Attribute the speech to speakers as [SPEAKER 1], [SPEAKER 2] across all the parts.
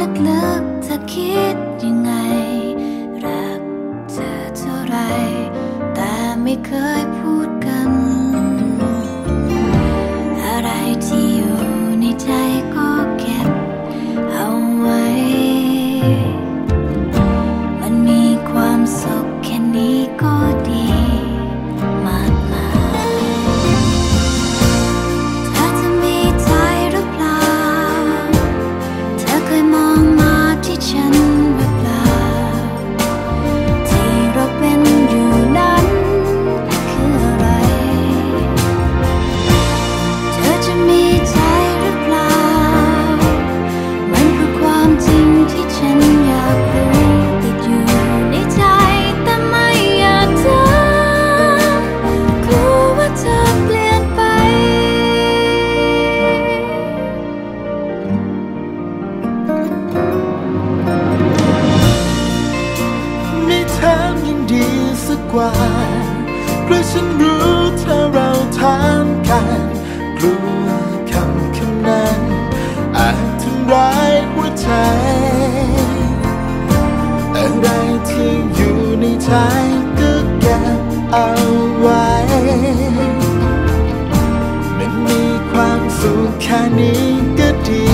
[SPEAKER 1] ลึกๆเธอคิดยังไง รักเธอเท่าไร แต่ไม่เคยพูดกัน อะไรที่อยู่ในใจ เพ
[SPEAKER 2] ราะฉันรู้ถ้าเราทานกันกลัวคำคำนั้นอาจทำร้ายหัวใจ อะไรที่อยู่ในใจก็เก็บเอาไว้ มันมีความสุขแค่นี้ก็ดี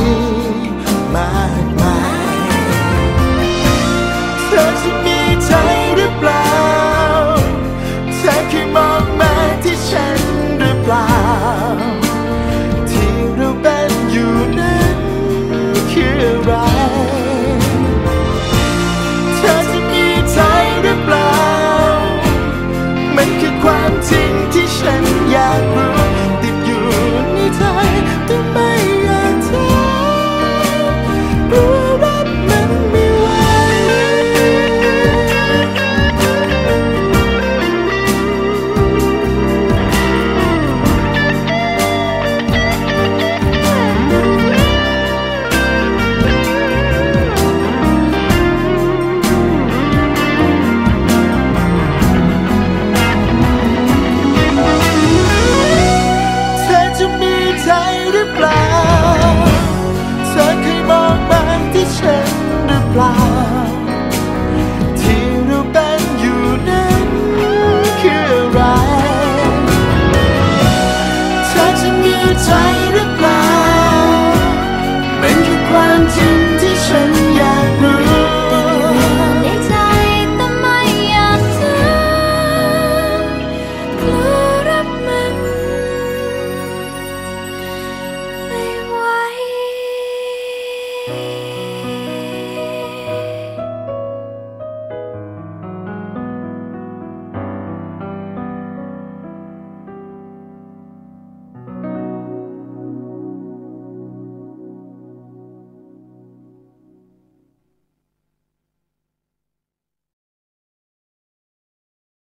[SPEAKER 2] Thank you.